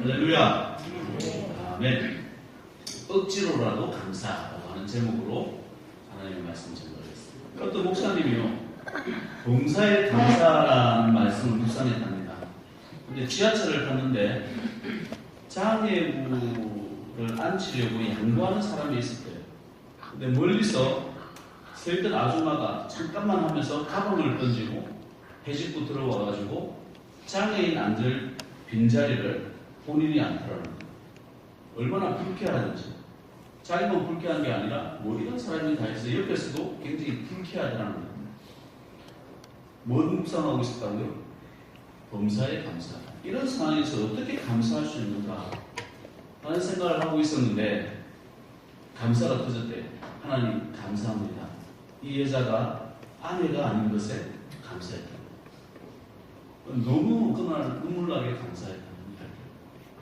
할렐루야. 아멘. 억지로라도 감사라고 하는 제목으로 하나님의 말씀 전달했습니다. 어떤 목사님이요. 봉사에 감사라는 말씀을 묵상했답니다. 근데 지하철을 탔는데 장애물을 앉히려고 양보하는 사람이 거예요. 근데 멀리서 설득 아줌마가 잠깐만 하면서 가방을 던지고 해집고 들어와가지고 장애인 앉을 빈자리를 본인이 앉더라는 거예요. 얼마나 불쾌하든지. 자기만 불쾌한 게 아니라 뭐 이런 사람이 다 있어. 옆에서도 굉장히 불쾌하더라는 거예요. 뭘 묵상하고 있었다고요? 범사에 감사. 이런 상황에서 어떻게 감사할 수 있는가 하는 생각을 하고 있었는데 감사가 터졌대. 하나님 감사합니다. 이 여자가 아내가 아닌 것에 감사했다. 너무 그날 눈물 나게 감사했다는 이야기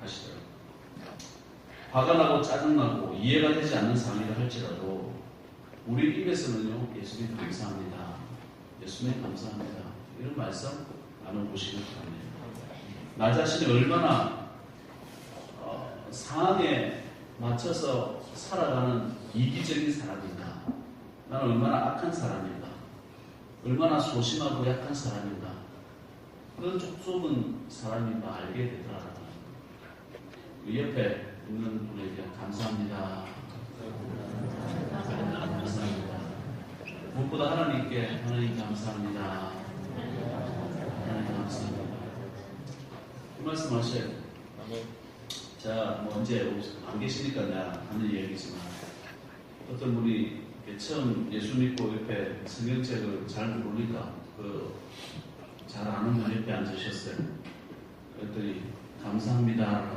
하시더라고요. 화가 나고 짜증나고 이해가 되지 않는 상황이라 할지라도 우리 입에서는요 예수님 감사합니다. 예수님 감사합니다. 이런 말씀 나눠보시길 바랍니다. 나 자신이 얼마나 어, 상황에 맞춰서 살아가는 이기적인 사람인가? 나는 얼마나 악한 사람인가? 얼마나 소심하고 약한 사람인가? 그런 좁좁은 사람인가 알게 되더라. 그 옆에 있는 분에게 감사합니다. 감사합니다. 무엇보다 하나님께 하나님 감사합니다. 하나님 감사합니다. 그 말씀 하셔요. 자, 뭐 언제 안 계시니까 내가 하는 얘기지만 어떤 분이 처음 예수 믿고 옆에 성경책을 잘 모르니까 그 잘 아는 분 옆에 앉으셨어요. 그랬더니 감사합니다.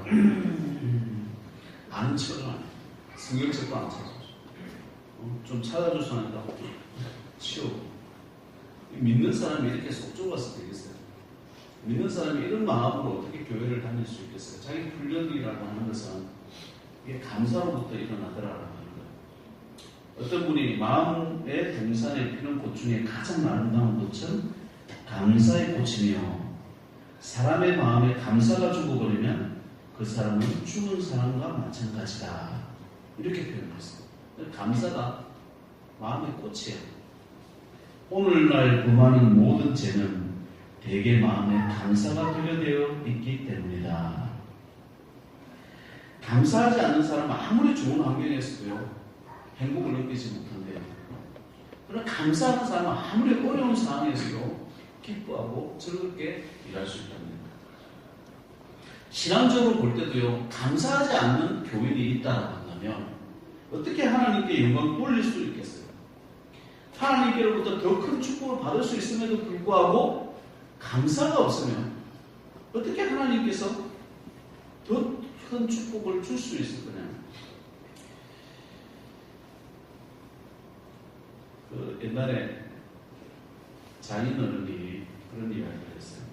척을 안 해. 성경책도 안 찾아줘. 어, 좀 찾아줘서 하니까 치워. 믿는 사람이 이렇게 속 좁아서 되겠어요. 믿는 사람이 이런 마음으로 어떻게 교회를 다닐 수 있겠어요? 자기 훈련이라고 하는 것은 이게 감사로부터 일어나더라라는 거예요. 어떤 분이 마음의 동산에 피는 꽃 중에 가장 아름다운 꽃은 감사의 꽃이며 사람의 마음에 감사가 죽어버리면 그 사람은 죽은 사람과 마찬가지다. 이렇게 표현했어요. 감사가 마음의 꽃이에요. 오늘날 범하는 모든 죄는 대개 마음에 감사가 들여되어 있기 때문이다. 감사하지 않는 사람은 아무리 좋은 환경에서도요, 행복을 느끼지 못한대요. 그러나 감사하는 사람은 아무리 어려운 상황에서도 기뻐하고 즐겁게 일할 수 있답니다. 신앙적으로 볼 때도요, 감사하지 않는 교인이 있다고 한다면 어떻게 하나님께 영광을 돌릴 수 있겠어요? 하나님께로부터 더 큰 축복을 받을 수 있음에도 불구하고 감사가 없으면 어떻게 하나님께서 더 큰 축복을 줄 수 있을 거냐? 그 옛날에 장인 어른이 그런 이야기를 했어요.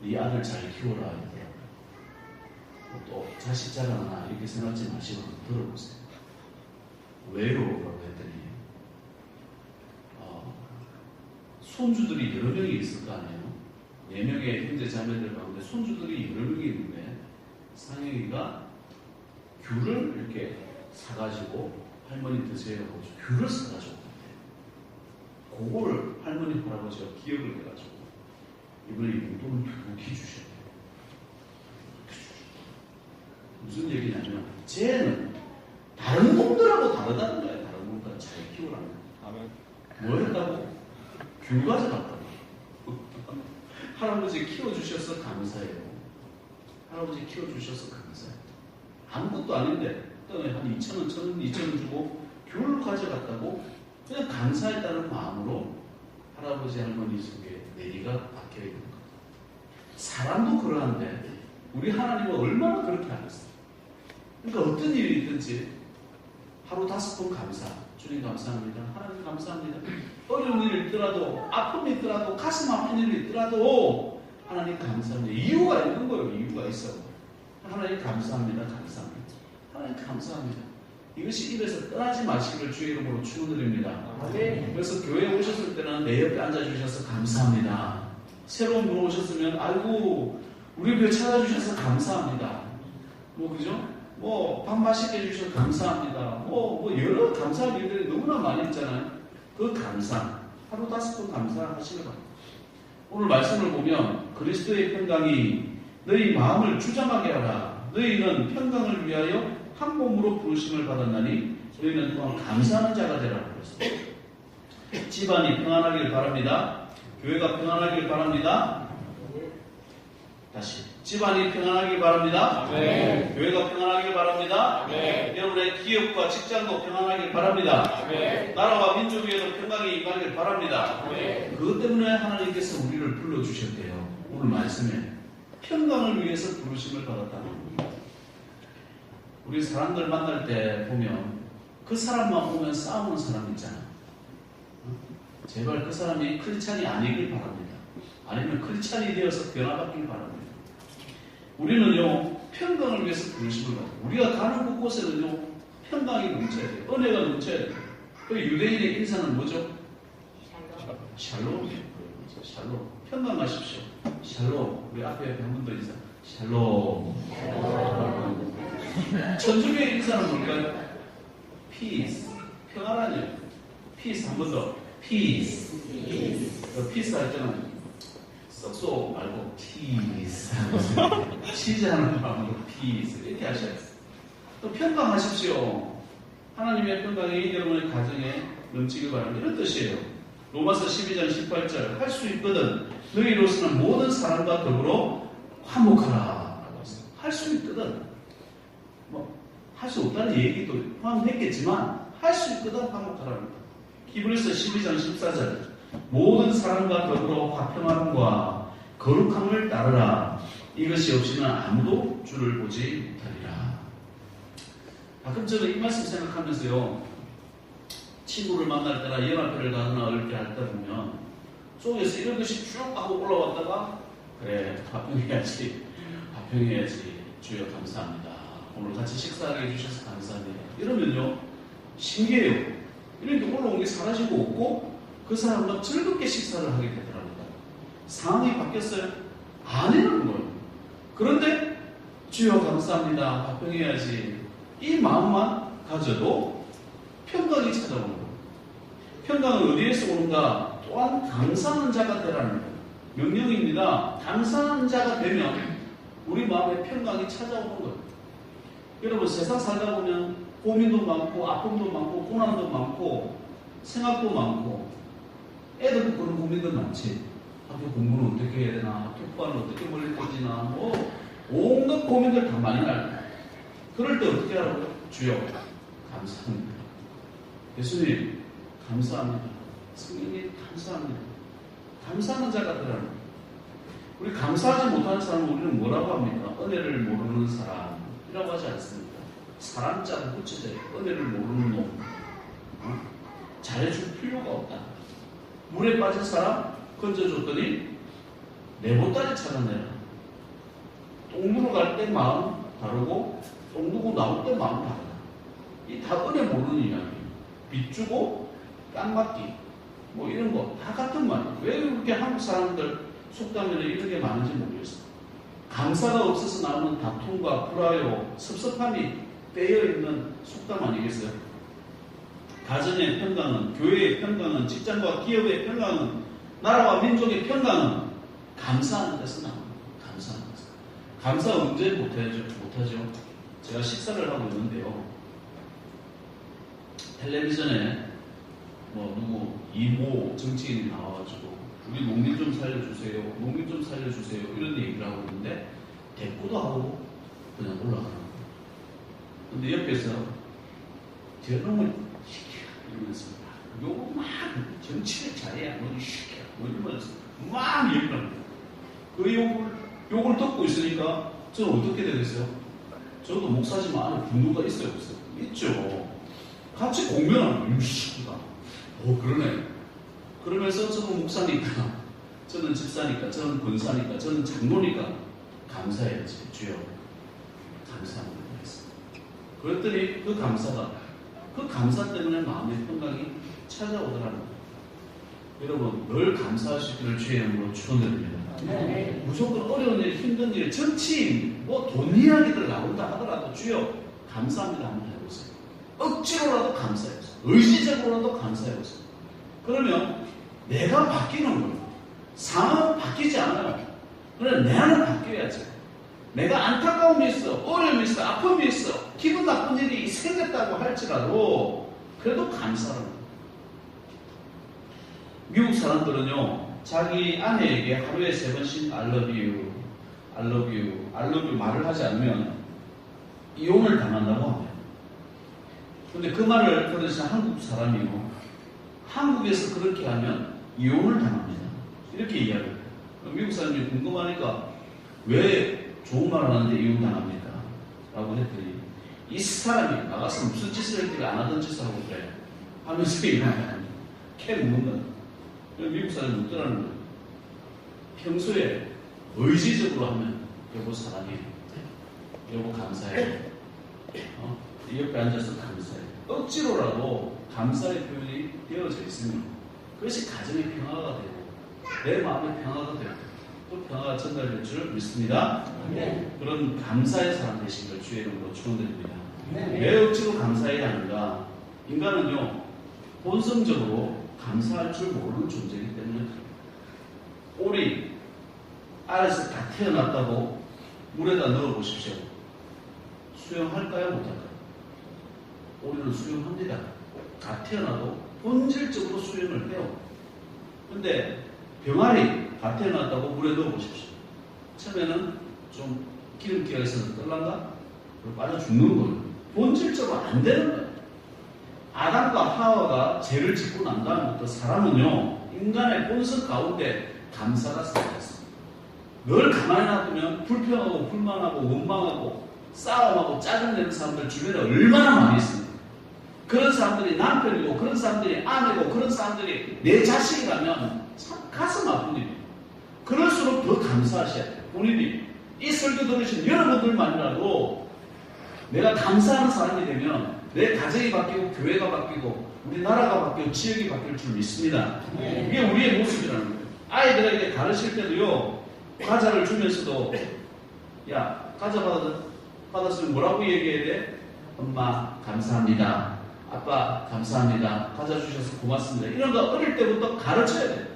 네 아들 잘 키워라 하더라고요. 또 자식 자랑하나 이렇게 생각하지 마시고 들어보세요. 왜요? 라고 했더니 어, 손주들이 여러 명이 있을 거 아니에요. 네 명의 형제 자매들 가운데 손주들이 여러 명이 있는데 상영이가 귤을 이렇게 사가지고 할머니 드세요 하고 귤을 사가지고 그거를 할머니 할아버지가 기억을 해가지고 이번에 용돈을 두둑히 주셨대요. 무슨 얘기냐면 쟤는 다른 놈들하고 다르다는 거예요. 다른 놈들 잘 키우라는 아멘. 뭐 했다고? 귤 가져갔다고. 할아버지 키워주셔서 감사해요. 할아버지 키워주셔서 감사해요. 아무것도 아닌데 한 2천 원, 천 원, 2천 원 주고 귤을 가져갔다고 그냥 감사했다는 마음으로 할아버지 할머니 속에 내리가 박혀 있는 거예요. 사람도 그러한데 우리 하나님은 얼마나 그렇게 하겠어요. 그러니까 어떤 일이 있든지 하루 다섯 번 감사. 주님 감사합니다. 하나님 감사합니다. 어려운 일이 있더라도 아픔이 있더라도 가슴 아픈 일이 있더라도 하나님 감사합니다. 이유가 있는 거예요. 이유가 있어. 하나님 감사합니다. 감사합니다. 하나님 감사합니다. 이것이 입에서 떠나지 마시기를 주의 이름으로 축원드립니다. 그래서 교회에 오셨을 때는 내 옆에 앉아주셔서 감사합니다. 새로운 분 오셨으면 아이고 우리 교회 찾아주셔서 감사합니다. 뭐 그죠? 뭐 밥 맛있게 해주셔서 감사합니다. 뭐, 뭐 여러 감사할 일들이 너무나 많이 있잖아요. 그 감사 하루 다섯 번 감사하시는 거예요. 오늘 말씀을 보면 그리스도의 평강이 너희 마음을 주장하게 하라. 너희는 평강을 위하여 한 몸으로 부르심을 받았나니 너희는 또한 감사하는 자가 되라고 그랬어요. 집안이 평안하길 바랍니다. 교회가 평안하길 바랍니다. 다시 집안이 평안하길 바랍니다. 아멘. 교회가 평안하길 바랍니다. 아멘. 여러분의 기업과 직장도 평안하길 바랍니다. 아멘. 나라와 민족 위에도 평강이 임하길 바랍니다. 아멘. 그것 때문에 하나님께서 우리를 불러주셨대요. 오늘 말씀에 평강을 위해서 부르심을 받았다는 겁니다. 우리 사람들 만날 때 보면 그 사람만 보면 싸우는 사람 있잖아. 어? 제발 그 사람이 크리스찬이 아니길 바랍니다. 아니면 크리스찬이 되어서 변화받길 바랍니다. 우리는요 평강을 위해서 부르심을 받아요. 우리가 가는 곳곳에는요 평강이 넘쳐야 돼요. 은혜가 넘쳐야 돼요. 그 유대인의 인사는 뭐죠? 샬롬. 샬롬. 평강하십시오. 샬롬. 우리 앞에 한 분도 인사. 샬롬. 천주교의 인사는 뭘까요? 피스. 평안하죠. 피스 한번 더. 피스. 그 피스 할 때는 썩소 말고 피스 치즈 하는 마음으로 피스 이렇게 하셔야 돼요. 또 평강하십시오. 하나님의 평강이 여러분의 가정에 넘치길 바랍니다. 이런 뜻이에요. 로마서 12장 18절 할 수 있거든 너희로서는 모든 사람과 더불어 화목하라. 할 수 있거든 뭐 할 수 없다는 얘기도 포함했겠지만 할 수 있거든 화목하라는 거. 히브리서 12장 14절 모든 사람과 더불어 화평함과 거룩함을 따르라 이것이 없이는 아무도 주를 보지 못하리라 가끔 저는 이 말씀 생각하면서요 친구를 만날 때나 연합회를 가거나 이렇게 할 때 보면 속에서 이런 것이 쭉 하고 올라왔다가 그래 화평해야지. 화평해야지. 주여 감사합니다. 오늘 같이 식사하게 해주셔서 감사합니다. 이러면요 신기해요. 이렇게 올라온 게 사라지고 없고 그 사람과 즐겁게 식사를 하게 되더라고요 상황이 바뀌었어요? 안 해는 거예요. 그런데 주여 감사합니다. 화평해야지. 이 마음만 가져도 평강이 찾아오는 거예요. 평강은 어디에서 오는가? 또한 감사하는 자가 되라는 거예요. 명령입니다. 감사하는 자가 되면 우리 마음에 평강이 찾아오는 거예요. 여러분 세상 살다 보면 고민도 많고 아픔도 많고 고난도 많고 생각도 많고 애들도 그런 고민도 많지. 학교 공부는 어떻게 해야 되나, 특파는 어떻게 멀리 떠지나, 뭐 온갖 고민들 다 많이 날. 그럴 때 어떻게 하라고요? 주여 감사합니다. 예수님 감사합니다. 성령님 감사합니다. 감사하는 자가 거예요. 우리 감사하지 못하는 사람은 우리는 뭐라고 합니까? 은혜를 모르는 사람이라고 하지 않습니까? 사람자가 붙여져요. 은혜를 모르는 놈. 어? 잘해줄 필요가 없다. 물에 빠진 사람 건져줬더니 내 보따리 찾아내라. 똥 누러 갈때 마음 다르고 똥 누고 나올 때 마음 다르다. 이 다 은혜 모르는 이야기. 빚 주고 깡맞기 뭐 이런 거 다 같은 말이에요. 왜 그렇게 한국 사람들 속담에 이런 게 많은지 모르겠어요. 감사가 없어서 나오는 다툼과 불화요, 섭섭함이 빼여 있는 속담 아니겠어요? 가정의 평강은, 교회의 평강은, 직장과 기업의 평강은, 나라와 민족의 평강은 감사하는 데서 나옵니다. 감사하는 데서. 감사 언제 못하죠? 못하죠? 제가 식사를 하고 있는데요. 텔레비전에 뭐 누구 이모 정치인이 나와가지고 우리 농민 좀 살려주세요, 농민 좀 살려주세요 이런 얘기를 하고 있는데 대꾸도 하고 그냥 올라가는 거예요. 근데 옆에서 저놈을 시켜 이러면서 요거 막 정치를 잘해야 뭐 시켜 뭐 이러면서 막 얘기를 거예요. 그 욕을 욕을 듣고 있으니까 저는 어떻게 되겠어요? 저도 목사지만 분노가 있어요 없어요? 있죠. 같이 공면하는 유씨가 오 그러네. 그러면서 저는 목사니까, 저는 집사니까, 저는 권사니까, 저는 장로니까 감사해야지 주여 감사합니다. 그랬더니 그 감사가 그 감사 때문에 마음의 평강이 찾아오더라는 거예요. 여러분 늘 감사하시기를 주의 이름으로 축원드립니다. 네. 무조건 어려운 일, 힘든 일, 정치인, 뭐 돈 이야기들 나온다 하더라도 주여 감사합니다. 억지로라도 감사해보세요. 의지적으로라도 감사해보세요. 그러면 내가 바뀌는 거예요. 상황은 바뀌지 않아요. 그래 내 안은 바뀌어야지. 내가 안타까움이 있어, 어려움이 있어, 아픔이 있어, 기분 나쁜 일이 생겼다고 할지라도 그래도 해요. 미국 사람들은요, 자기 아내에게 하루에 세 번씩 I love you, I love you, I love you 말을 하지 않으면 이혼을 당한다고 합니다. 근데 그 말을 들으신 한국 사람이요, 한국에서 그렇게 하면 이혼을 당합니다. 이렇게 이야기해요. 미국 사람이 궁금하니까 왜 좋은 말을 하는데 이혼 당합니까? 라고 했더니 이 사람이 나가서 무슨 짓을 했길래 안 하던 짓을 하고 그래 하면서 이혼합니다. 캐 묻는 거예요. 미국 사람이 묻더라는 거예요. 평소에 의지적으로 하면 여보 사랑해. 여보 감사해. 어? 이 옆에 앉아서 감사해. 억지로라도 감사의 표현이 되어져 있으면 그것이 가정의 평화가 되고 내 마음의 평화가 되고 또 평화가 전달될 줄 믿습니다. 네. 그런 감사의 사람 되신 걸 주의 이름으로 축원드립니다. 네. 왜 억지로 감사해야 하는가? 인간은요 본성적으로 감사할 줄 모르는 존재이기 때문에 오리 알에서 다 태어났다고 물에다 넣어 보십시오. 수영할까요, 못할까요? 오리는 수영합니다. 다 태어나도 본질적으로 수영을 해요. 근데 병아리 다 태어났다고 물에 넣어 보십시오. 처음에는 좀 기름기가 있어서 떨란다? 빠져 죽는 거예요. 본질적으로 안 되는 거예요. 아담과 하와가 죄를 짓고 난 다음부터 사람은요, 인간의 본성 가운데 감사가 생겼습니다. 늘 가만히 놔두면 불평하고 불만하고 원망하고 싸움하고 짜증내는 사람들 주변에 얼마나 많이 있습니까? 그런 사람들이 남편이고 그런 사람들이 아내고 그런 사람들이 내 자식이라면 참 가슴 아픈 일이에요. 그럴수록 더 감사하셔야 돼요. 본인이 이 설교 들으신 여러분들만이라도 내가 감사하는 사람이 되면 내 가정이 바뀌고 교회가 바뀌고 우리 나라가 바뀌고 지역이 바뀔 줄 믿습니다. 네. 이게 우리의 모습이라는 거예요. 아이들에게 가르칠 때도요, 과자를 주면서도, 야, 과자 받았, 받았으면 뭐라고 얘기해야 돼? 엄마, 감사합니다. 아빠, 감사합니다. 과자 주셔서 고맙습니다. 이런 거 어릴 때부터 가르쳐야 돼요.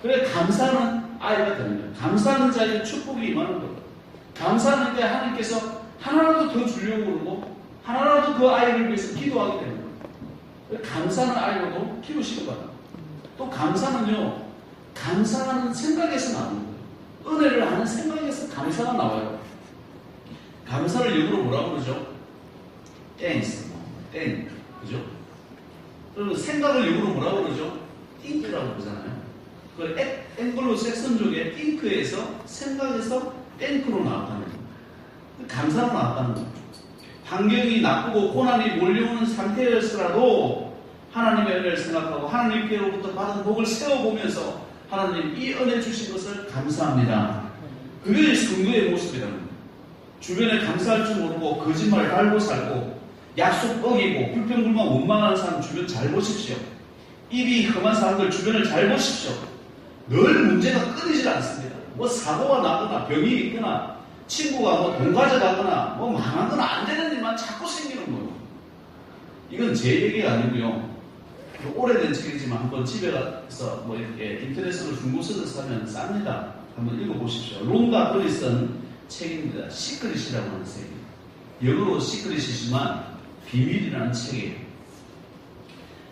그래, 감사는 아이가 되는 거예요. 감사하는 자에게 축복이 임하는 거예요. 감사하는 때 하나님께서 하나라도 더 주려고 그러고, 하나라도 그 아이를 위해서 기도하게 되는 거예요. 감사는 아이로도 키우시는 거예요. 또 감사는요, 감사하는 생각에서 나오는 거예요. 은혜를 하는 생각에서 감사가 나와요. 감사를 영어로 뭐라고 그러죠? thanks, thank, 그죠? 그리고 생각을 영어로 뭐라고 그러죠? think라고 그러잖아요. 그 에- 앵글로 색선족의 think에서 생각에서 think로 나왔다는 거예요. 그 감사로 나왔다는 거예요. 환경이 나쁘고 고난이 몰려오는 상태였으라도 하나님의 은혜를 생각하고 하나님께로부터 받은 복을 세워보면서 하나님 이 은혜 주신 것을 감사합니다. 그게 성도의 모습이라는 거예요. 주변에 감사할 줄 모르고 거짓말 달고 살고 약속 어기고 불평불만 원망하는 사람 주변 잘 보십시오. 입이 험한 사람들 주변을 잘 보십시오. 늘 문제가 끊이질 않습니다. 뭐 사고가 나거나 병이 있거나 친구가 뭐 돈 가져가거나 뭐 망하거나 안 되는 일만 자꾸 생기는 거예요. 이건 제 얘기가 아니고요. 그 오래된 책이지만 한번 집에 가서 뭐 이렇게 인터넷으로 중고서를 사면 쌉니다. 한번 읽어보십시오. 글이 쓴 책입니다. 시크릿이라고 하는 책이에요. 영어로 시크릿이지만 비밀이라는 책이에요.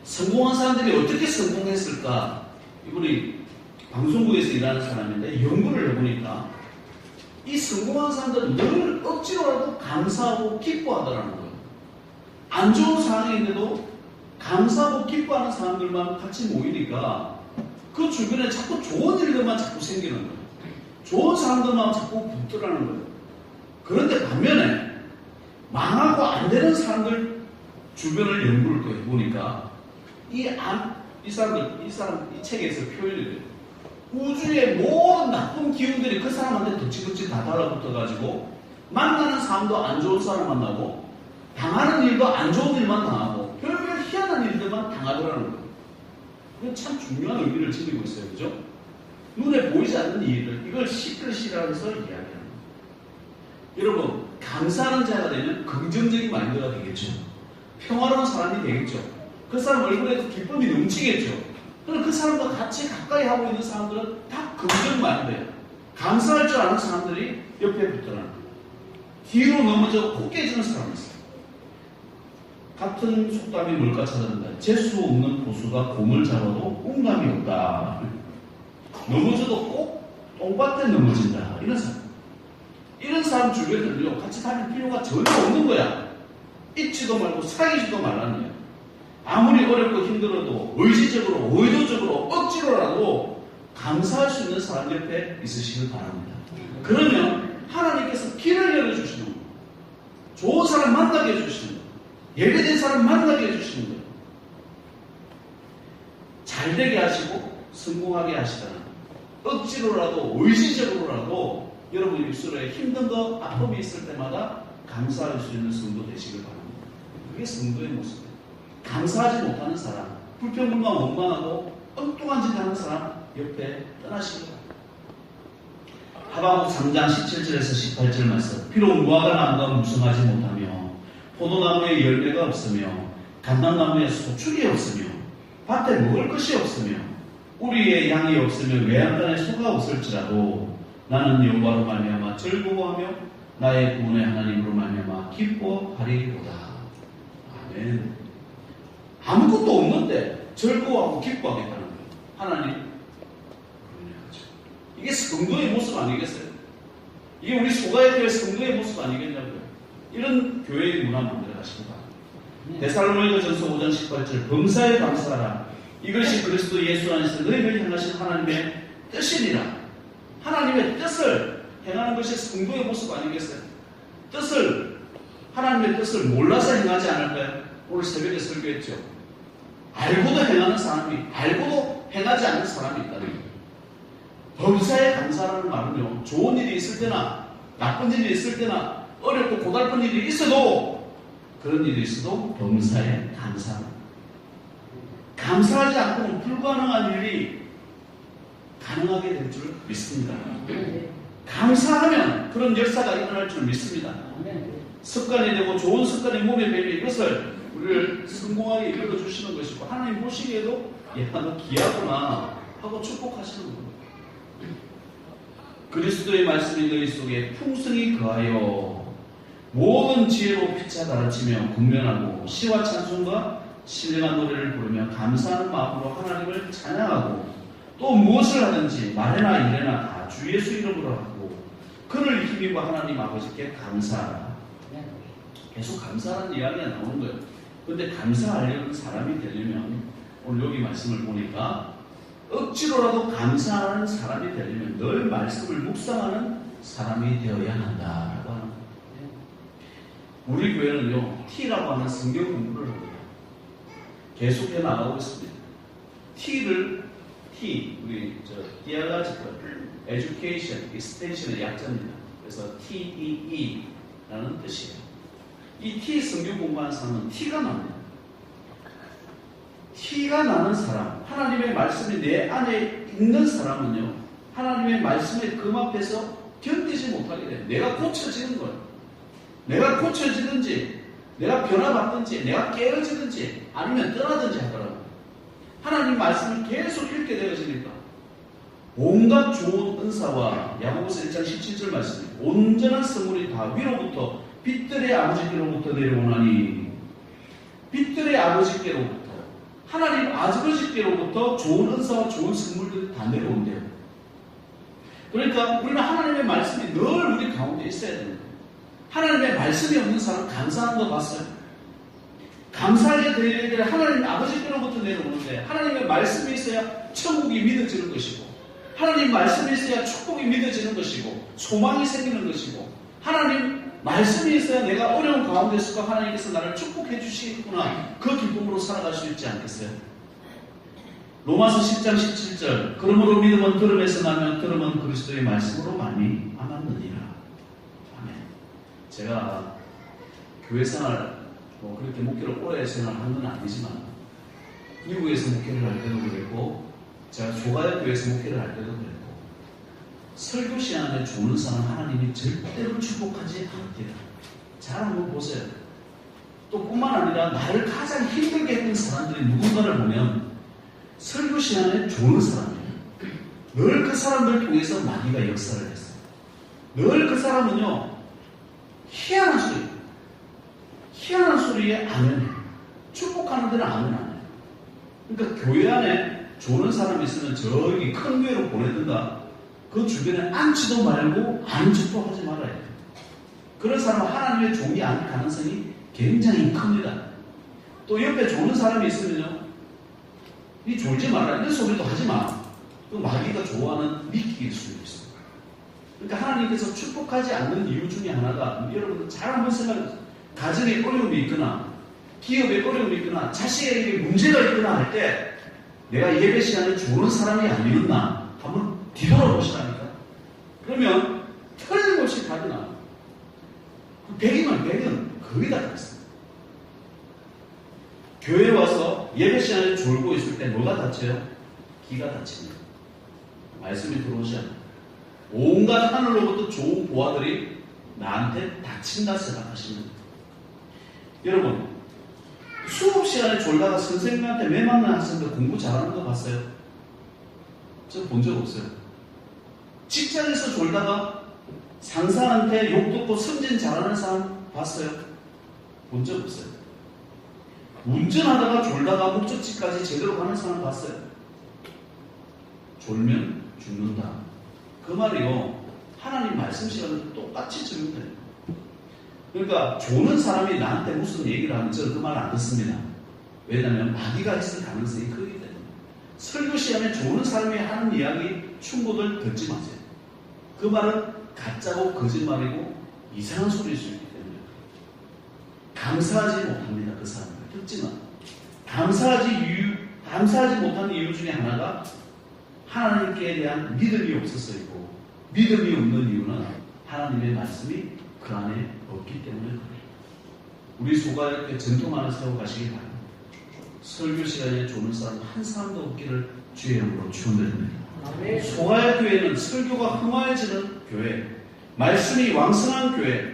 성공한 사람들이 어떻게 성공했을까? 이분이 방송국에서 일하는 사람인데 연구를 해보니까 이 성공한 사람들은 늘 억지로라도 감사하고 기뻐하더라는 거예요. 안 좋은 상황인데도 감사하고 기뻐하는 사람들만 같이 모이니까 그 주변에 자꾸 좋은 일들만 자꾸 생기는 거예요. 좋은 사람들만 자꾸 붙더라는 거예요. 그런데 반면에 망하고 안 되는 사람들 주변을 연구를 또 해보니까 이, 안, 이 사람들, 이 사람, 이 책에서 돼요. 우주의 모든 나쁜 기운들이 그 사람한테 덕지덕지 다 달라붙어가지고 만나는 사람도 안 좋은 사람 만나고 당하는 일도 안 좋은 일만 당하고 별별 희한한 일들만 당하더라는 거예요. 이건 참 중요한 의미를 지니고 있어요. 그죠? 눈에 보이지 않는 일을 이걸 시크릿이라고 해서 이야기합니다. 여러분 감사하는 자가 되면 긍정적인 마인드가 되겠죠. 평화로운 사람이 되겠죠. 그 사람 얼굴에도 기쁨이 넘치겠죠. 그럼 그 사람과 같이 가까이 하고 있는 사람들은 다 긍정 마인드예요. 감사할 줄 아는 사람들이 옆에 붙더라는 거예요. 뒤로 넘어져 코 깨지는 사람이 있어요. 같은 속담이 뭘까 찾았는데 재수 없는 고수가 곰을 잡아도 웅감이 없다. 넘어져도 꼭 똥밭에 넘어진다. 이런 사람. 이런 사람 주변에는요, 같이 다닐 필요가 전혀 없는 거야. 잊지도 말고 사귀지도 말라는 거야. 아무리 어렵고 힘들어도 의지적으로, 의도적으로, 억지로라도 감사할 수 있는 사람 옆에 있으시길 바랍니다. 그러면 하나님께서 길을 열어주시는 거예요. 좋은 사람 만나게 해주시는 거예요. 예배된 사람 만나게 해주시는 거예요. 잘 되게 하시고 성공하게 하시다는 억지로라도 의지적으로라도 여러분 입술에 힘든 거 아픔이 있을 때마다 감사할 수 있는 성도 되시길 바랍니다. 그게 성도의 모습이에요. 감사하지 못하는 사람, 불평불만 원망하고 엉뚱한 짓 하는 사람 옆에 떠나시길 바랍니다. 하바국 3장 17절에서 18절 말씀 비록 무화과 나무가 무성하지 못하며 포도나무에 열매가 없으며 감람나무에 소출이 없으며 밭에 먹을 것이 없으며 우리의 양이 없으며 외양간에 소가 없을지라도 나는 여호와로 말미암아 즐거워하며 나의 구원의 하나님으로 말미암아 기뻐하리로다. 아멘. 아무것도 없는데 즐거워하고 기뻐하겠다는 거예요. 하나님. 이게 성도의 모습 아니겠어요? 이게 우리 소가에 대해 성도의 모습 아니겠냐고요. 이런 교회의 문화 만들어 가시기 바랍니다. 데살로니가 전서 5장 18절 범사에 감사하라. 이것이 그리스도 예수 안에서 너희를 향하신 하나님의 뜻이니라. 하나님의 뜻을 행하는 것이 성도의 모습 아니겠어요? 뜻을 하나님의 뜻을 몰라서 행하지 않을까요? 오늘 새벽에 설교했죠. 알고도 행하는 사람이 알고도 행하지 않는 사람이 있다는. 범사에 감사라는 말은요. 좋은 일이 있을 때나 나쁜 일이 있을 때나 어렵고 고달픈 일이 있어도 그런 일이 있어도 범사에 감사합니다. 감사하지 않고는 불가능한 일이 가능하게 될 줄 믿습니다. 감사하면 그런 역사가 일어날 줄 믿습니다. 습관이 되고 좋은 습관이 몸에 배면 이것을 우리를 성공하게 이끌어 주시는 것이고 하나님 보시기에도 얘가 너 귀하구나 하고 축복하시는 겁니다. 그리스도의 말씀이 너희 속에 풍성히 거하여 모든 지혜로 피차 가르치며 군면하고 시와 찬송과 신령한 노래를 부르며 감사하는 마음으로 하나님을 찬양하고 또 무엇을 하든지 말이나 일에나 다 주 예수 이름으로 하고 그를 힘입어 하나님 아버지께 감사하라. 계속 감사하는 이야기가 나오는 거예요. 근데 감사하려는 사람이 되려면 오늘 여기 말씀을 보니까 억지로라도 감사하는 사람이 되려면 늘 말씀을 묵상하는 사람이 되어야 한다라고 하는 거예요. 우리 교회는요 T라고 하는 성경 공부를 합니다. 계속해 나가고 있습니다. T를 T 우리 저 디아가지컬 Education Extension의 약자입니다. 그래서 TEE라는 뜻이에요. 이 T 성경 공부하는 사람은 T가 납니다. T가 나는 사람, 하나님의 말씀이 내 안에 있는 사람은요, 하나님의 말씀에 금 앞에서 견디지 못하게 돼요. 내가 고쳐지는 거예요. 내가 고쳐지든지, 내가 변화받든지, 내가 깨어지든지, 아니면 떠나든지 하더라고요. 하나님 말씀을 계속 읽게 되어지니까, 온갖 좋은 은사와 야고보서 1장 17절 말씀에 온전한 선물이 다 위로부터 빛들의 아버지께로부터 내려오나니 빛들의 아버지께로부터 하나님 아버지께로부터 좋은 은사와 좋은 선물들이 다 내려온대요. 그러니까 우리는 하나님의 말씀이 늘 우리 가운데 있어야 거예요. 하나님의 말씀이 없는 사람 감사하는 거 봤어요? 감사하게 되어야 될 하나님 아버지께로부터 내려오는데 하나님의 말씀이 있어야 천국이 믿어지는 것이고 하나님 말씀이 있어야 축복이 믿어지는 것이고 소망이 생기는 것이고 하나님 말씀이 있어야 내가 어려운 가운데서도 하나님께서 나를 축복해 주시겠구나. 그 기쁨으로 살아갈 수 있지 않겠어요? 로마서 10장 17절 그러므로 믿음은 들음에서 나면 들음은 그리스도의 말씀으로 많이 아았느니라. 아멘. 제가 교회 생활 뭐 그렇게 목회를 오래 생활한 건 아니지만 미국에서 목회를 할 때도 그랬고 제가 조가역 교회에서 목회를 할 때도 그랬고 설교 시간에 좋은 사람 하나님이 절대로 축복하지 않습니다. 잘 한번 보세요. 또 뿐만 아니라 나를 가장 힘들게 했던 사람들이 누군가를 보면 설교 시간에 좋은 사람이에요. 늘 그 사람들 통해서 마귀가 역사를 했어요. 늘 그 사람은요, 희한한 소리, 희한한 소리에 아멘해요. 축복하는 데는 아멘 안 해요. 그러니까 교회 안에 좋은 사람이 있으면 저기 큰 교회로 보내든가 그 주변에 앉지도 말고 아는 척도 하지 말아야 돼요. 그런 사람은 하나님의 종이 아닐 가능성이 굉장히 큽니다. 또 옆에 좋은 사람이 있으면요. 이 졸지 마라. 이런 소리도 하지 마. 그 마귀가 좋아하는 미끼일 수도 있어요. 그러니까 하나님께서 축복하지 않는 이유 중에 하나가 여러분 잘 한번 생각해 가정에 어려움이 있거나 기업에 어려움이 있거나 자식에게 문제가 있거나 할 때 내가 예배 시간에 좋은 사람이 아니었나 한번 뒤돌아보시라니까. 그러면 틀림없이 답이 나와요. 100이면 100은 거의 다 그랬어요. 교회 와서 예배 시간에 졸고 있을 때 뭐가 다쳐요? 기가 다칩니다. 말씀이 들어오지 않아요. 온갖 하늘로부터 좋은 보아들이 나한테 다친다 생각하시면 돼요. 여러분, 수업 시간에 졸다가 선생님한테 매 만난 학생들 공부 잘하는 거 봤어요? 저 본 적 없어요. 직장에서 졸다가 상사한테 욕 듣고 승진 잘하는 사람 봤어요? 본 적 없어요. 운전하다가 졸다가 목적지까지 제대로 가는 사람 봤어요? 졸면 죽는다. 그 말이요. 하나님 말씀 시간은 똑같이 적용돼요. 그러니까 조는 사람이 나한테 무슨 얘기를 하면 저는 그 말 안 듣습니다. 왜냐하면 마귀가 있을 가능성이 크기 때문에. 설교 시간에 조는 사람이 하는 이야기 충고들 듣지 마세요. 그 말은 가짜고 거짓말이고 이상한 소리일 수 있기 때문에. 감사하지 못합니다. 그 사람을. 듣지만. 감사하지 이유, 감사하지 못하는 이유 중에 하나가 하나님께 대한 믿음이 없었어이고 믿음이 없는 이유는 하나님의 말씀이 그 안에 없기 때문에. 우리 소가에 전통 하나 세워 가시기 바랍니다. 설교 시간에 좋은 사람 한 사람도 없기를 주의 이름으로 축원드립니다. 소가의 교회는 설교가 흥화해지는 교회, 말씀이 왕성한 교회,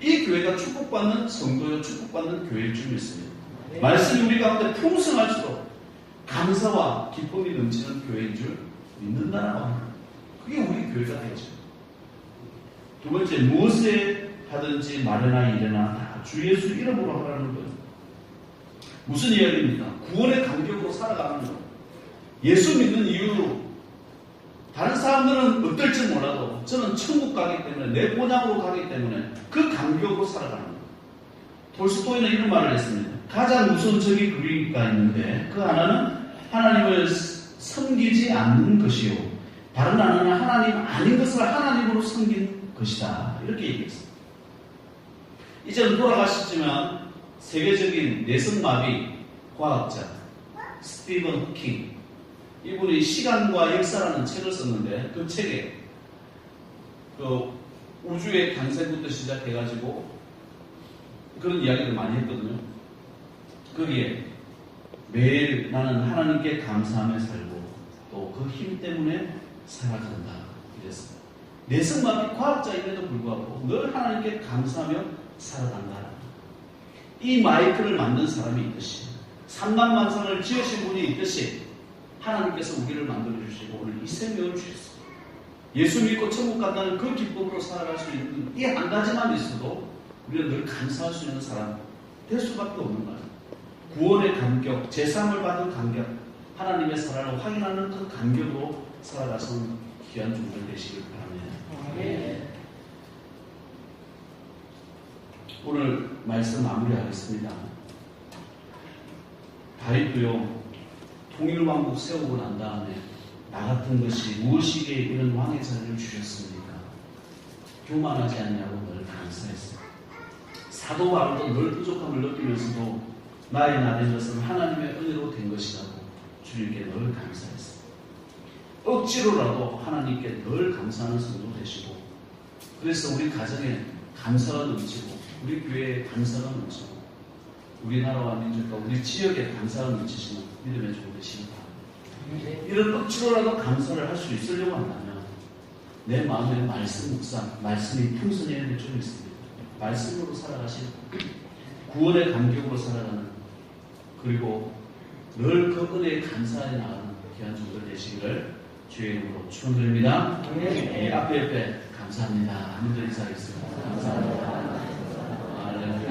이 교회가 축복받는 성도요 축복받는 교회일 줄 믿습니다. 말씀이 우리 가운데 풍성할수록 감사와 기쁨이 넘치는 교회인 줄 믿는다라고 합니다. 그게 우리 교회가 되죠. 두 번째, 무엇에 하든지 말이나 일이나 다 주 예수 이름으로 하라는 거예요. 무슨 이야기입니까? 구원의 감격으로 살아가는 거. 예수 믿는 이유로 다른 사람들은 어떨지 몰라도 저는 천국 가기 때문에 내 본향으로 가기 때문에 그 감격으로 살아가는 거예요. 돌스토이는 이런 말을 했습니다. 가장 우선적인 그리가 있는데 그 하나는 하나님을 섬기지 않는 것이요. 다른 하나는 하나님 아닌 것을 하나님으로 섬긴 것이다. 이렇게 얘기했습니다. 이제는 돌아가셨지만 세계적인 내성마비 과학자 스티븐 호킹 이분이 시간과 역사라는 책을 썼는데 그 책에 그 우주의 탄생부터 시작해가지고 그런 이야기를 많이 했거든요. 거기에 매일 나는 하나님께 감사하며 살고 또 그 힘 때문에 살아간다. 이랬습니다. 내성마비 과학자임에도 불구하고 늘 하나님께 감사하며 살아간다. 이 마이크를 만든 사람이 있듯이 삼만 만상을 지으신 분이 있듯이 하나님께서 우리를 만들어 주시고 오늘 이 생명을 주셨습니다. 예수 믿고 천국 간다는 그 기쁨으로 살아갈 수 있는 이 한 가지만 있어도 우리는 늘 감사할 수 있는 사람 될 수밖에 없는 거예요. 구원의 감격, 제삼을 받은 감격, 하나님의 사랑을 확인하는 그 감격으로 살아가서는 귀한 종들 되시길 바랍니다. 오늘 말씀 마무리하겠습니다. 다윗도요 통일왕국 세우고 난 다음에 나 같은 것이 무엇이기에 이런 왕의 자리를 주셨습니까? 교만하지 않냐고 늘 감사했어요. 사도 바울도 늘 부족함을 느끼면서도 나의 나된 것은 하나님의 은혜로 된 것이라고 주님께 늘 감사했어요. 억지로라도 하나님께 늘 감사하는 성도 되시고 그래서 우리 가정에 감사가 넘치고 우리 교회에 감사가 넘치고 우리나라와 민족과 우리 지역에 감사가 넘치시는 믿음의 종 바랍니다. 이런 억지로라도 감사를 할 수 있으려고 한다면 내 마음에 말씀 묵상, 말씀이 풍성해야 될 줄 믿습니다. 말씀으로 살아가신 구원의 감격으로 살아가는 그리고 늘 그 은혜에 감사해 나가는 귀한 종들 되시기를 주의 이름으로 축원드립니다. 예, 앞에 옆에 감사합니다. 하늘들 인사하겠습니다. 감사합니다. 할렐루야.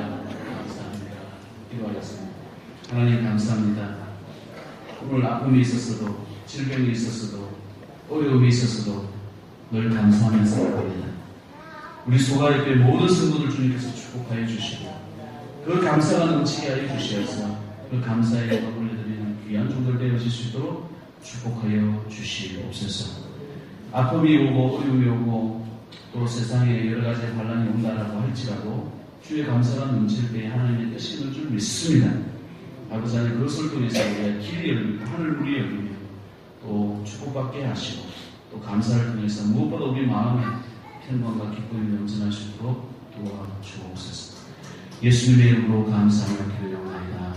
감사합니다. 기도하겠습니다. 하나님 감사합니다. 오늘 아픔이 있었어도 질병이 있었어도 어려움이 있었어도 늘 감사하며 살아갑니다. 우리 소가리교회 모든 성도들 주님께서 축복하여 주시고 그 감사가 넘치게 하여 주시어서 그 감사의 영광 올려드리는 귀한 종들 되어질 수 있도록 축복하여 주시옵소서. 아픔이 오고 어려움이 오고 또 세상에 여러 가지 반란이 온다라고 할지라도 주의 감사가 넘칠 때 하나님의 있는 줄 믿습니다. 아버지 하나님 그것을 통해서 우리의 길이 열리고 하늘 문이 열리며 또 축복받게 하시고 또 감사를 통해서 무엇보다 우리 마음에 평강과 기쁨이 있도록 도와주옵소서. 예수님의 이름으로 감사하며 기도드립니다.